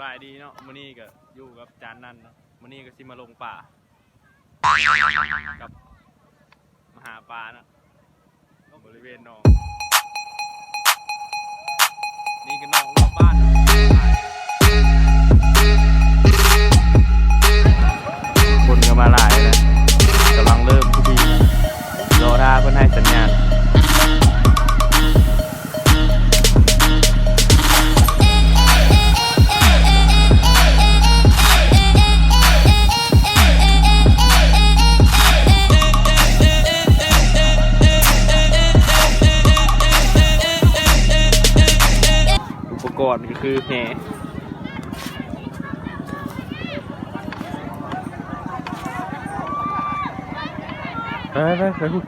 บายดีเนาะมื้อนี้ก็อยู่กับจานนั่นเนาะมื้อนี้ก็สิมาลงป่ากับมาหาปลาเนาะบริเวณหนองนี่ก็หนองรอบบ้านเนาะคนก็มาหลายนะกำลังเริ่มพิธีรอท่าเพื่อนให้สัญญาณ คือแหไปไปไปพุ่น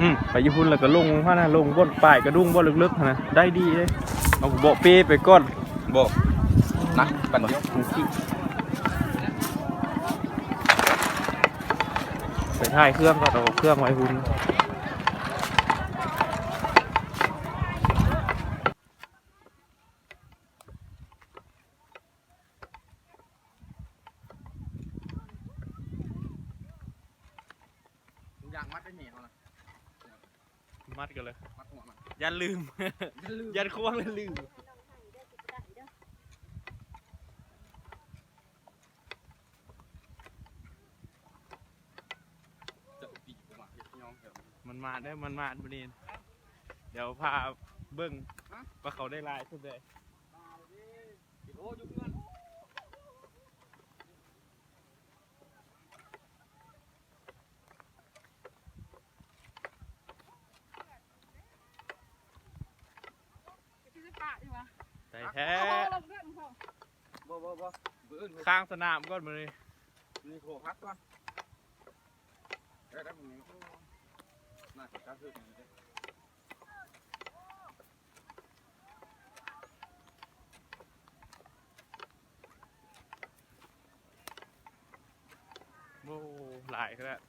อืมไปญี่ปุ่นแล้วก็ลงพานะลงบนป้ายกระดุ้งบนลึกๆนะได้ดีเลยเอาโบะเป้ไปก้อนบอกนะปันเดียวไปถ่ายเครื่องก็เอาเครื่องไว้พุ่น ยางมัดได้เหนียวนะ มัด กันเลยมัดหัวมันยันลืมยันควงเลยลืมจะปีกผมอะเดี๋ยวพี่น้องเดี๋ยว มันมาได้อมันมาบุนีนเดี๋ยวพาเบิ้งว่าเขาได้ลายสุดเลย โอ้ยุบเงิ แท้บ่บ่บ่เบื่อเลยข้างสนามก่อนมาเลยนี่โคพักก่อนได้ได้ผมนี้น่าจะกล้าขึ้นเลยโอ้หลายขนาด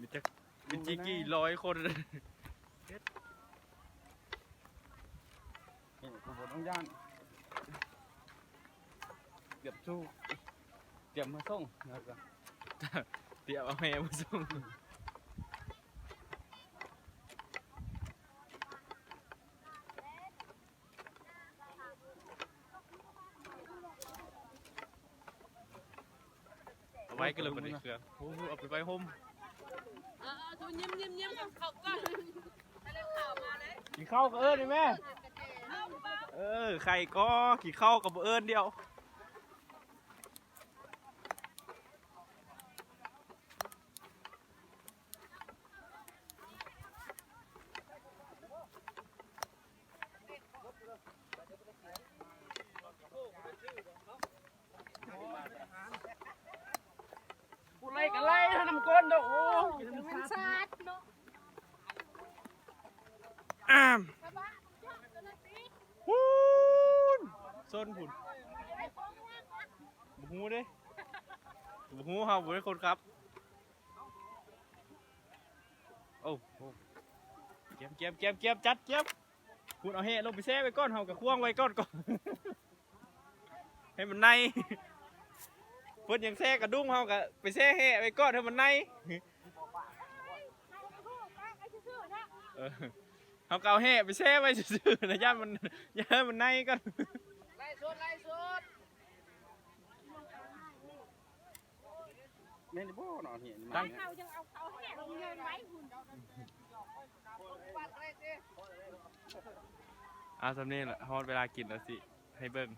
มีจะมีจิกกี่ร้อยคน นี่กูบ่ต้องย่านเก็บสู้เก็บมาส่งแล้วก็เดี๋ยวเอาแม่มาส่งเอาไว้ก็เลยคนในเครื่องโอ้โหเอาไปไว้ห่มเออทุนยิ้มยิ้มยิ้มเขาก่อนให้เร็วข่าวมาเลยกินข้าวกับเอิญดิแม่ เออไข่ก็กี่เข้ากับเอิญเดียวกูไล่กันไล่ทำก้นเด้อโอ้มันชาดเนาะอ้าม กระบะจอดตัวนั้นสิ ฮูน ส้นผุนบุหูเด้บุหูเฮาบุได้คนครับ โอ้โหเก็บเก็บเก็บเก็บจัดเก็บคุณเอาเฮลงไปแซ่ไว้ก้อนเฮากับควงไว้ก้อนก่อน ให้มันในเพิ่นยังแซ่กระดุ้งเฮากับไปแซ่เฮไว้ก้อนให้มันในเออเขาเกาแห่ไปแช่ไว้ซื่อๆนะย่านมันย่านมันในกัน ดไล่สุดแม่นบ่เนาะเห็นตั้มันงเขายังเอาเขาแห่ลงเงินไว้หุ่นปัดอะไรสิอาสำนี้แหละฮอดเวลากินแล้วสิ ให้เบิ่ง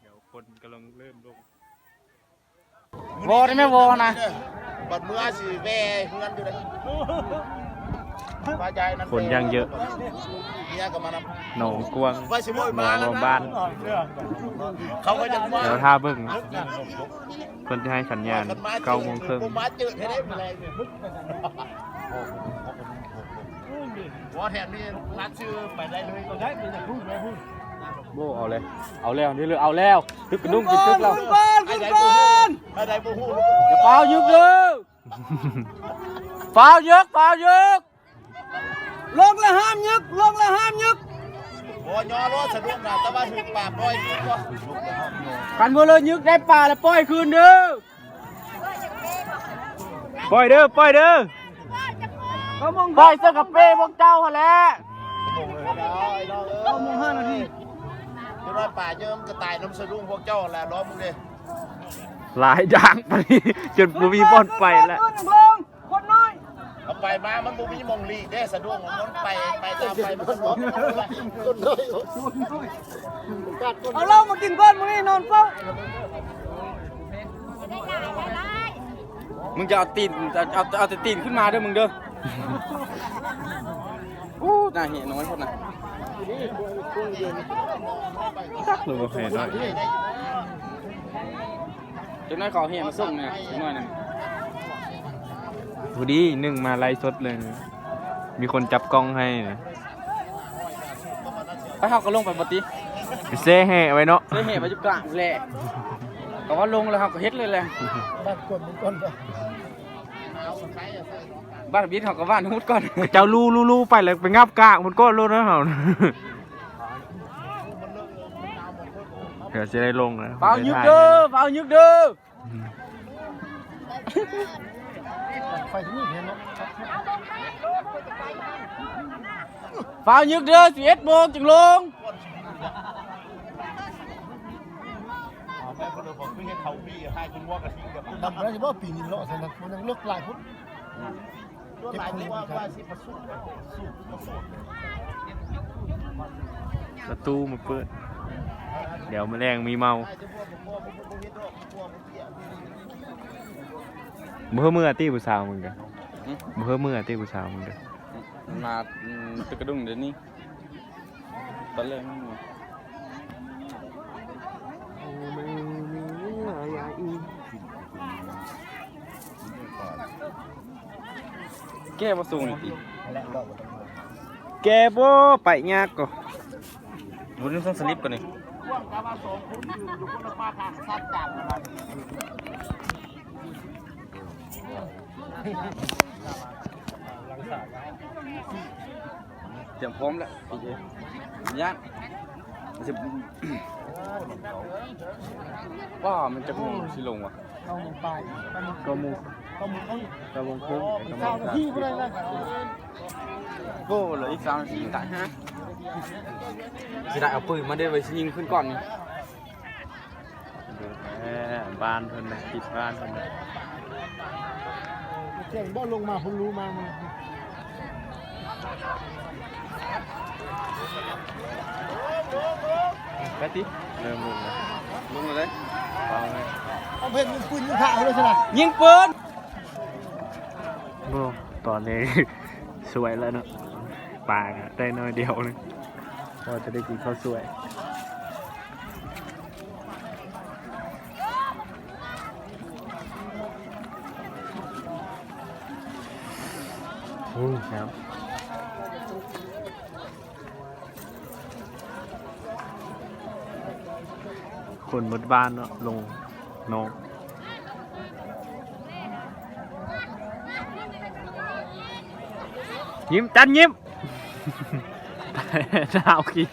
เดี๋ยวคนกำลังเริ่มลงวอได้ไหมวอนะบัดเมื่อสิแว่เฮือนอยู่เลยป้าใจนั้น คนยังเยอะเมียก็มานหนองกวางำว่าสิโมยหนมาองแล้วรวมนะบ้านเขาก็ยังมาเดี๋ยวท่าเบิ่งเพิ่นจะให้สัญญาณเก้าโมงครึ่งผมมาเจอให้ได้แมลงเนี่ยวอแถมนี่รัดชื่อไปได้เลยก็ได้มีแต่พูดไปพูดโบเอาเลย เอาแล้วนี่เลยเอาแล้วทึกกระดุ้งกินทึกแล้วไอ้ใดบูฮูไอ้ใดบูฮูอย่าเปล่ายึกเลยเปล่ายึกเปล่ายึก ลงแล้วห้ามยึกลงแล้วห้ามยึกวบ่ยอรถสะดวกนะแต่ว่าถึงปากร้อยอยู่ก็กันบ่เลยยึกได้ปลาแล้วปล่อยคืนเด้อปล่อยเด้อปล่อยเด้อก็มองปล่อยเสื้อกับเป้พวกเจ้าหั่นแหละไอ้น้องเอ้ยก็มองห้านาทีจะร้อยป่าเยิ้มกระต่ายน้ำสะดุ้งพวกเจ้าแหละล้อมึงเลยหลายอย่างไปจนบ่มีบ่อนไปแล้วลงคนน้อย เอาไปมา มันบ่มีมองลีกได้สะดุ้งมันไปไปตามไปมันล้มคนน้อยเอาเหล้ามากินก่อนมื้อนี้นอนเฝ้ามึงจะเอาตีนจะเอาเอาแต่ตีนขึ้นมาเด้อมึงเด้ออู้น่าเห็นน้อยคนน่ะหรือบ่เห็นน่อยจังน้อยขอเห็นมาส่งเนี่ยน้อยน่ะ อดีนึ่งมาไลฟ์สดเลยนะมีคนจับกล้องให้นะไปเฮาก็ลงไปบ่ติเซ่แห่ไว้เนาะได้เห็นมาอยู่กลางแหละก็ว่าลงแล้วเฮาก็เฮ็ดเลยแหละบ้านบิดเฮาก็บ้านฮุดก่อน เจ้าลู่ลู่ลู่ไปแล้วไปงับกากมันก็รู้นะเฮาเดี๋ยวจะได้ลงแล้วเฝ้ายึกเด้อเฝ้ายึกเด้อ เฝ้ายึกเด้อ11โมงจึงลงเอาไปคนเดียวผมไม่ให้เขาพี่ให้คุณว่ากระทิงกับดำแล้วจะว่าปีนี้เลาะสนักมันยังเลิกหลายพุทธตัวหลายที่ว่าว่าสิมาสู้สู้มาสู้ประตูมาเปิด เดี๋ยวแมลงมีเมาไอ้ เจ้าพวกพวกพวกพวกนี้ด้วยพวกพวกเตี้ยเมื่อเมื่อตีผู้สาวมึงกันเมื่อเมื่อตีผู้สาวมึงกันมาอืมตึกกระดุงเดี๋ยวนี้ตอนแรกไม่มีแก้มาสูงนี่ติแกบ่ไปยากก็บุญต้องสลิปก่อนนี่ เตรียมพร้อมแล้วโอเคย่านมันจะว่ามันจะมุ่งสิลงวะเอาหนึ่งปลายก็มูเอาหมึงเอากระวงครึ่งกระวเก้างนาทีก็ได้นะโก้เหลืออีกสามนาทีตายฮะสิได้เอาปืนมาได้ไว้ยิงขึ้นก่อนนี่แหมบ้านเพิ่นนะปิดบ้านเพิ่นนะ เก่งบ่ลงมาผมรู้มามึงไปติเริ่มลงแล้วลงมาเลยเบาเลยเอาเพชรยิงปืนยิงข่าวเลยสินะยิงปืนโอ้ตอนนี้ สวยแล้วเนาะปลาอะได้น้อยเดียวนึงพอจะได้กินข้าวสวย อืมครับคนหมดบ้านเนาะลงน้องยิ้มจันยิ้มหนาวกี้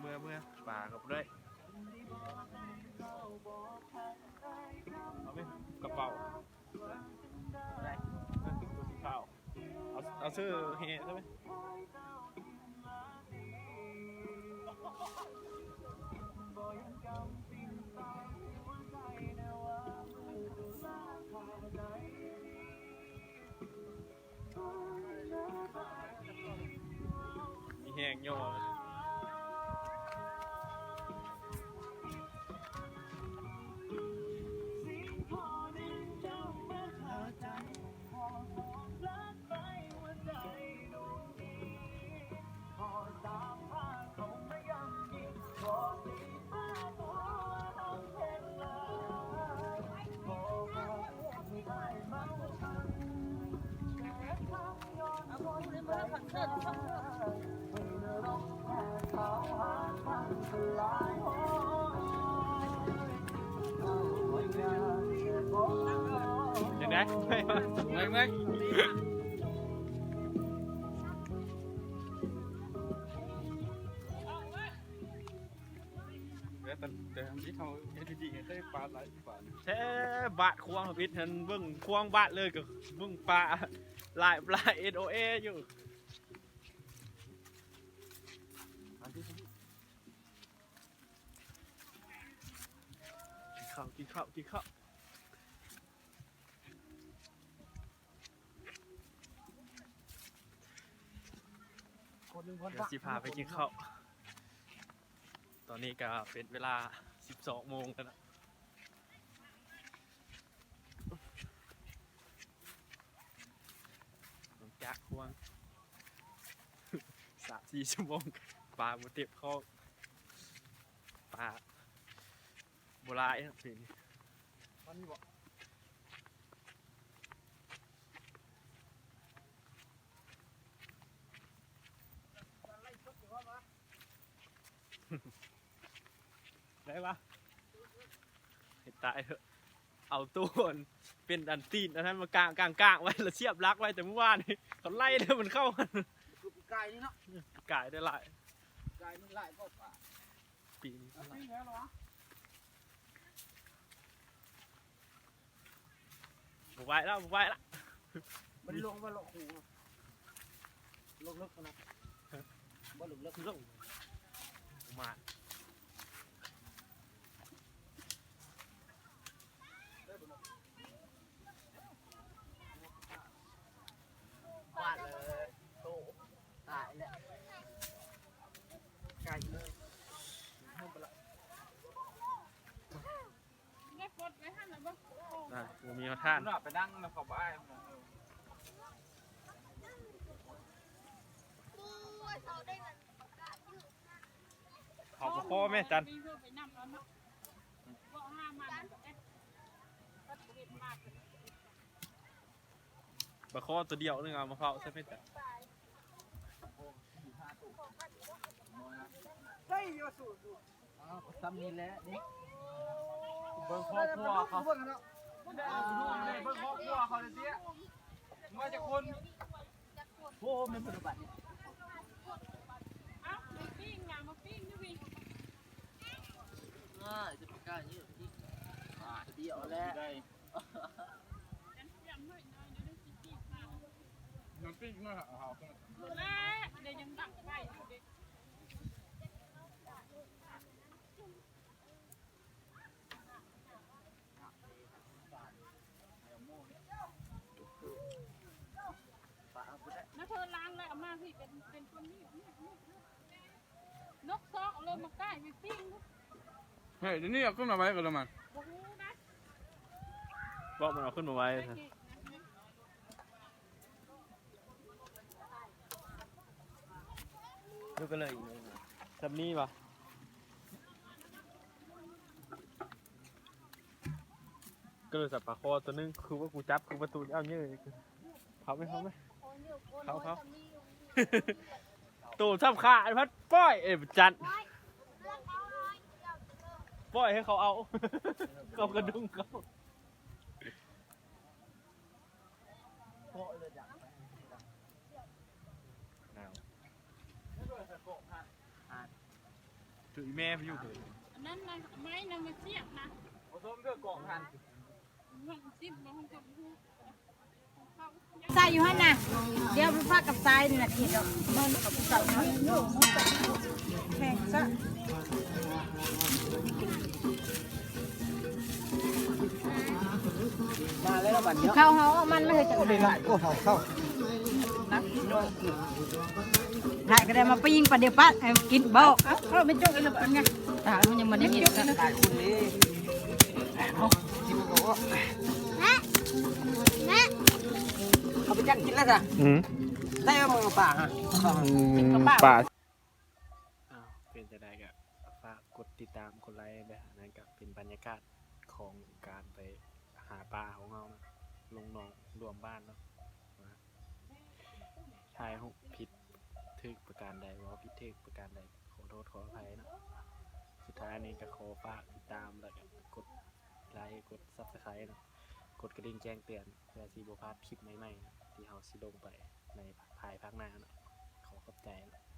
เมื่อเมื่อเมื่อป่ากับด้วยเอาไหมกระเป๋าได้ตัวสีขาวเอาเอาเสื้อแห่ใช่ไหมมีแห้งย่อ เลยยังไงไม่ไม่ไม่แต่แต่ที่เขาเอ็ดดีได้ปลาไหลปลาแช่บาดควงพิษเห็นเบิ่งควงบาดเลยกับเบิ่งปลาลายปลาเอโอเออยู่กิน ข้าวกินข้าวกินข้าวคนหนึ่งคนเดี๋ยวสิพาไปกินข้าว ตอนนี้ก็เป็นเวลา 12 โมงแล้วนะหลังจากควงสามสี่ชั่วโมงปลาบเต็บเขาปลา โบราณนะพี่นี่มันนี่บอกได้ปะให้ตายเถอะเอาตัวมันเป็นอันตีนอันนั้นมากางกางกางไว้แล้วเสียบลักไว้แต่เมื่อวานนี่เขาไล่เลยมันเข้ามันคือปีกายนี่เนาะกายได้หลายกายมันไล่ก็ป่าปีนี้ บุกไว้แล้วบุกไว้ละมันลงมาหลอกหูลงลึกนะบ่ลงลึกลงมา วาดเลยโตตายแล้วไก่เลย ได้ปลดไว้ให้หน่อยบ่ ได้ผมมีมา ท่านน่าไปนั่งนะขอบอ้ายขอบพ่อแม่จันมีเพื่อไปนำแล้วเนาะบ่ห้ามันเอ๊ะก็เห็นมาข้อตัวเดียวนึงเอามาเผาใช่ไหมจ๊ะอ้าวซ้ำนี่แหละนี่เบิ่งครอบครัวเขาเบิ่งกันเนาะเบิ่งครอครัวเขาเลยเสียมาจากคนโอ้มันเป็นบัตรอ้ามาปิ้งงามาปิ้งด้วยวิ่งง่ายจะปีกายนี่เดียวแล้วได้กันยำหน่อยหน่อเดี๋ยวได้สิปีกมา น้ำปิ้งเนาะเอาแล้วเดี๋ยวยังดักไว้อยู่ดิ นะเธอล้างแล้วเอามาพี่เป็นเป็นคนนี้นกซอกเอาเลยมาใกล้ไปปิ้งเฮ้ยเดี๋ยวนี้เอาขึ้นมาไว้กันแล้วมันโอ้โหนะบอกมันเอาขึ้นมาไว้ซะดูกันเลยทำนี่ปะก็เลยสับปลาคอตัวนึงคือว่ากูจับคือประตูนี่เอาเยอะเผาไหมเผาไหมเขาเขา ตูทับขาดพัดป้อยเอ็มจันป้อยให้เขาเอาเขากระดุมเขาถือแม่ไปอยู่เลยอันนั้นนะไม้นะมาเสียบนะผสมเด้อกล่องหันมันซิบมันจะพูดทรายอยู่หั่นน่ะเดี๋ยวมันพากับทรายนี่น่ะคิดดอกมันกับผู้เก่าเนาะแข่งซะมาแล้วบัตรเนาะเข้าเฮาเอามันไม่เคยจังไม่หลายก็เผาเข้าได้ก็ได้มาปิ้งปลาเดียวปัดให้กินเบ้าเอ้าเออไม่จกอีหลับเป็นไงตามันยังมันยังกินกันตายคุณนี่เอาไป จักกินแล้วจ้ะอืมได้ว่มือป่าฮะป่าอ้าวเป็นจะได้กัฝากกดติดตามกดไลค์ไปนั่นก็เป็นบรรยากาศของการไปหาปลาของเรานะลงนองรวมบ้านเนาะชายหุผิดทึกประการใดวอลพิดทึกประการใดขอโทษขออภัยนะสุดท้ายนี้ก็ขอฝากติดตามแล้วกดไลค์กดซับสไครต์นะกดกระดิ่งแจ้งเตือนเพื่อสีบพลาดคลิปใหม่ๆนะ ที่เขาสิลงไปในภายภาคหน้าเนาะขอขอบใจเนาะ